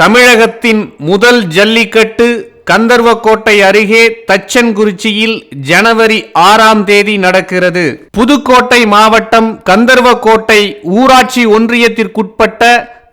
தமிழகத்தின் முதல் ஜல்லிக்கட்டு கந்தர்வக்கோட்டை அருகே தச்சன்குறிச்சியில் ஜனவரி ஆறாம் தேதி நடக்கிறது. புதுக்கோட்டை மாவட்டம் கந்தர்வக்கோட்டை ஊராட்சி ஒன்றியத்திற்குட்பட்ட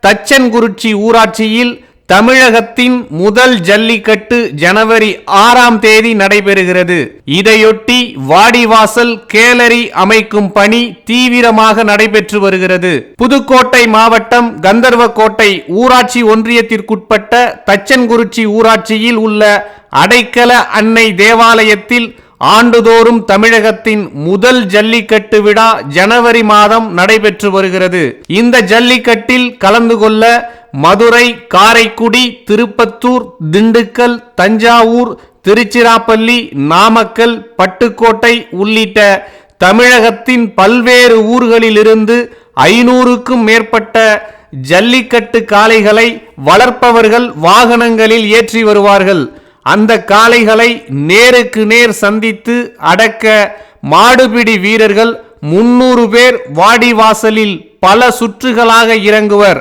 தச்சன்குறிச்சி ஊராட்சியில் தமிழகத்தின் முதல் ஜல்லிக்கட்டு ஜனவரி ஆறாம் தேதி நடைபெறுகிறது. இதையொட்டி வாடிவாசல் கேலரி அமைக்கும் பணி தீவிரமாக நடைபெற்று வருகிறது. புதுக்கோட்டை மாவட்டம் கந்தர்வக்கோட்டை ஊராட்சி ஒன்றியத்திற்குட்பட்ட தச்சன்குறிச்சி ஊராட்சியில் உள்ள அடைக்கல அன்னை தேவாலயத்தில் ஆண்டுதோறும் தமிழகத்தின் முதல் ஜல்லிக்கட்டு விழா ஜனவரி மாதம் நடைபெற்று வருகிறது. இந்த ஜல்லிக்கட்டில் கலந்து கொள்ள மதுரை காரைக்குடி திருப்பத்தூர் திண்டுக்கல் தஞ்சாவூர் திருச்சிராப்பள்ளி நாமக்கல் பட்டுக்கோட்டை உள்ளிட்ட தமிழகத்தின் பல்வேறு ஊர்களிலிருந்து ஐநூறுக்கும் மேற்பட்ட ஜல்லிக்கட்டு காளைகளை வளர்ப்பவர்கள் வாகனங்களில் ஏற்றி வருவார்கள். அந்த காளைகளை நேருக்கு நேர் சந்தித்து அடக்க மாடுபிடி வீரர்கள் முன்னூறு பேர் வாடிவாசலில் பல சுற்றுகளாக இறங்குவர்.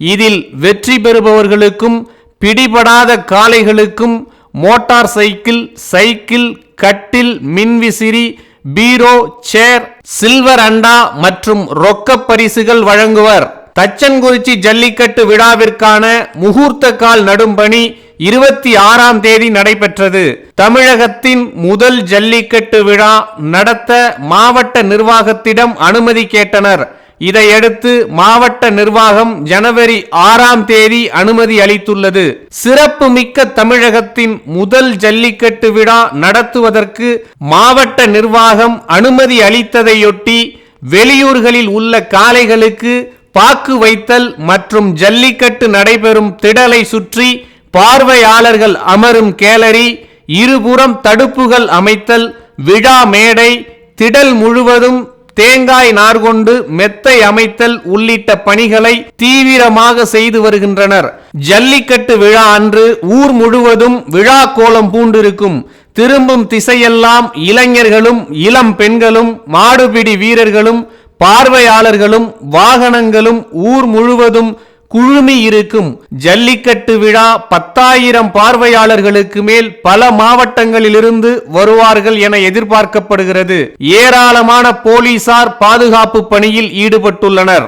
இதில் வெற்றி பெறுபவர்களுக்கும் பிடிபடாத காளைகளுக்கும் மோட்டார் சைக்கிள் சைக்கிள் கட்டில் மின்விசிறி பீரோ சேர் சில்வர் அண்டா மற்றும் ரொக்க பரிசுகள் வழங்குவர். தச்சன்குறிச்சி ஜல்லிக்கட்டு விழாவிற்கான முகூர்த்த கால் நடும்பணி இருபத்தி ஆறாம் தேதி நடைபெற்றது. தமிழகத்தின் முதல் ஜல்லிக்கட்டு விழா நடத்த மாவட்ட நிர்வாகத்திடம் அனுமதி கேட்டனர். இதையடுத்து மாவட்ட நிர்வாகம் ஜனவரி ஆறாம் தேதி அனுமதி அளித்துள்ளது. சிறப்பு மிக்க தமிழகத்தின் முதல் ஜல்லிக்கட்டு விழா நடத்துவதற்கு மாவட்ட நிர்வாகம் அனுமதி அளித்ததையொட்டி வெளியூர்களில் உள்ள காளைகளுக்கு பாக்கு வைத்தல் மற்றும் ஜல்லிக்கட்டு நடைபெறும் திடலை சுற்றி பார்வையாளர்கள் அமரும் கேலரி இருபுறம் தடுப்புகள் அமைத்தல் விழா மேடை திடல் முழுவதும் தேங்காய் நார் கொண்டு மெத்தை அமைத்தல் உள்ளிட்ட பணிகளை தீவிரமாக செய்து வருகின்றனர். ஜல்லிக்கட்டு விழா அன்று ஊர் முழுவதும் விழா கோலம் பூண்டிருக்கும். திரும்பும் திசையெல்லாம் இளைஞர்களும் இளம் பெண்களும் மாடுபிடி வீரர்களும் பார்வையாளர்களும் வாகனங்களும் ஊர் முழுவதும் குழுமி இருக்கும் ஜல்லிக்கட்டு விழா பத்தாயிரம் பார்வையாளர்களுக்கு மேல் பல மாவட்டங்களிலிருந்து வருவார்கள் என எதிர்பார்க்கப்படுகிறது. ஏராளமான போலீசார் பாதுகாப்பு பணியில் ஈடுபட்டுள்ளனர்.